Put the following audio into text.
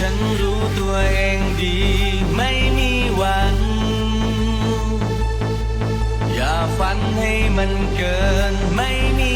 ฉันรู้ตัวเองดีไม่มีหวังอย่าฝันให้มันเกินไม่มี